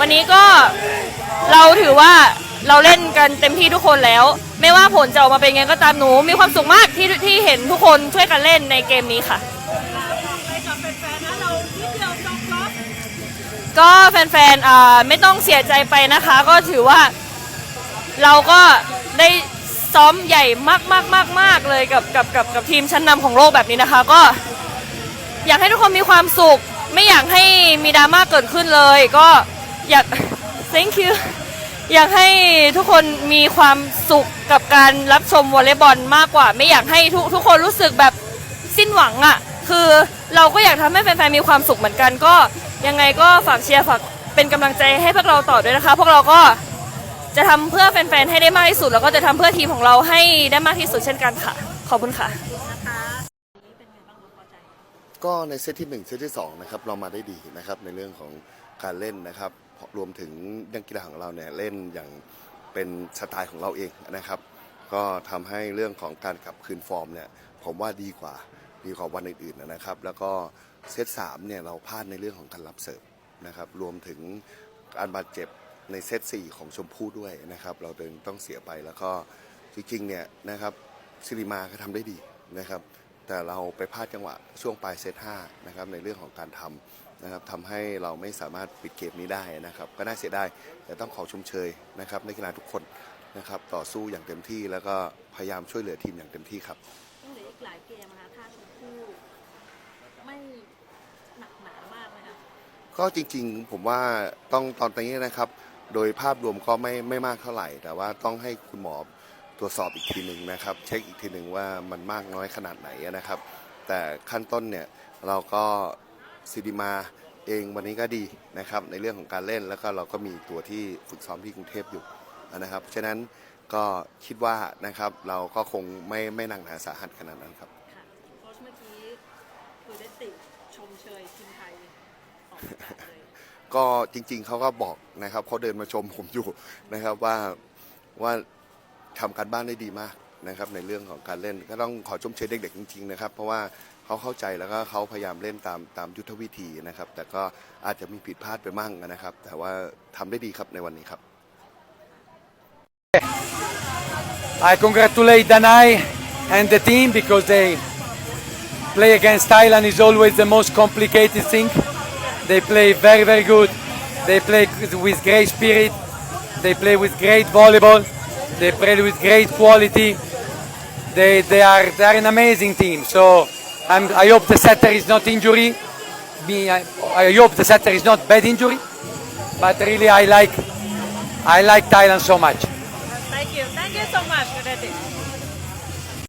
วันนี้ก็เราถือว่าเราเล่นกันเต็มที่ทุกคนแล้ว ไม่ว่าผลจะออกมาเป็นไงก็ตามหนู มีความสุขมากที่ที่เห็นทุกคนช่วยกันเล่นในเกมนี้ค่ะ ก็แฟนๆอ่าไม่ต้องเสียใจไปนะคะ ก็ถือว่าเราก็ได้ซ้อมใหญ่มากๆๆๆเลยกับกับกับกับทีมชั้นนำของโลกแบบนี้นะคะ ก็ อยากให้ทุกคนมีความสุข ไม่อยากให้มีดราม่าเกิดขึ้นเลย ก็อยาก thank you อยากให้ทุกคนมีความสุขกับการรับชมวอลเลย์บอลมากกว่า ไม่อยากให้ทุกทุกคนรู้สึกแบบสิ้นหวังอะ่ะ คือเราก็อยากทำให้แฟนๆมีความสุขเหมือนกัน ก็ยังไงก็ฝากเชียร์ฝากเป็นกำลังใจให้พวกเราต่อด้วยนะคะ พวกเราก็จะทำเพื่อแฟนๆให้ได้มากที่สุด แล้วก็จะทำเพื่อทีมของเราให้ได้มากที่สุดเช่นกันค่ะ ขอบคุณค่ะ นะคะนี้เป็นไงบ้างคะพอใจ ก็ในเซตที่ 1 เซตที่2นะครับเรามาได้ดีนะครับในเรื่องของการเล่นนะครับรวมถึงนักกีฬาของเราเนี่ยเล่นอย่างเป็นสไตล์ของเราเองนะครับ ก็ทำให้เรื่องของการกลับคืนฟอร์มเนี่ยผมว่าดีกว่าดีกว่าวันอื่นๆนะครับ แล้วก็เซต3เนี่ยเราพลาดในเรื่องของการรับเสิร์ฟนะครับรวมถึงการบาดเจ็บในเซต4ของชมพู่ด้วยนะครับ เราเดินต้องเสียไปแล้วก็จริงๆเนี่ยนะครับซิริมาก็ทำได้ดีนะครับ แต่เราไปพลาดจังหวะช่วงปลายเซต5นะครับในเรื่องของการทำนะครับทำให้เราไม่สามารถปิดเกมนี้ได้นะครับก็น่าเสียดายแต่ต้องขอชมเชยนะครับนักกีฬาทุกคนนะครับต่อสู้อย่างเต็มที่แล้วก็พยายามช่วยเหลือทีมอย่างเต็มที่ครับต้องเหลืออีกหลายเกมนะคะถ้าชมพู่ไม่หนักหนามากนะคะก็จริงๆผมว่าต้องตอนนี้นะครับ โดยภาพรวมก็ไม่ไม่มากเท่าไหร่ แต่ว่าต้องให้คุณหมอ ตรวจสอบอีกทีหนึ่งนะครับ เช็คอีกทีหนึ่งว่ามันมากน้อยขนาดไหนนะครับ แต่ขั้นต้นเนี่ยเราก็ซิดิมาเองวันนี้ก็ดีนะครับในเรื่องของการเล่นแล้วก็เราก็มีตัวที่ฝึกซ้อมที่กรุงเทพอยู่นะครับฉะนั้นก็คิดว่านะครับเราก็คงไม่ไม่หนักหนาสาหัสขนาดนั้นครับค่ะโค้ชเมื่อกี้คือได้ติชมเชยทีมไทยสองแปดเลยก็จริงๆเขาก็บอกนะครับเขาเดินมาชมผมอยู่นะครับว่าว่า ทำการบ้านได้ดีมากนะครับในเรื่องของการเล่นก็ต้องขอชมเชยเด็กๆจริงๆนะครับเพราะว่าเขาเข้าใจแล้วก็เขาพยายามเล่นตามตามยุทธวิธีนะครับ แต่ก็อาจจะมีผิดพลาดไปมั่งนะครับ แต่ว่าทำได้ดีครับในวันนี้ครับ I congratulate Danai and the team because they play against Thailand is always the most complicated thing. They play very very good. They play with great spirit. They play with great volleyball. They played with great quality. They, they, are, they are an amazing team. So I'm, i hope the setter is not injury. Me, I, I hope the setter is not bad injury. But really, I like, I like Thailand so much. Thank you. Thank you so much, Reddit.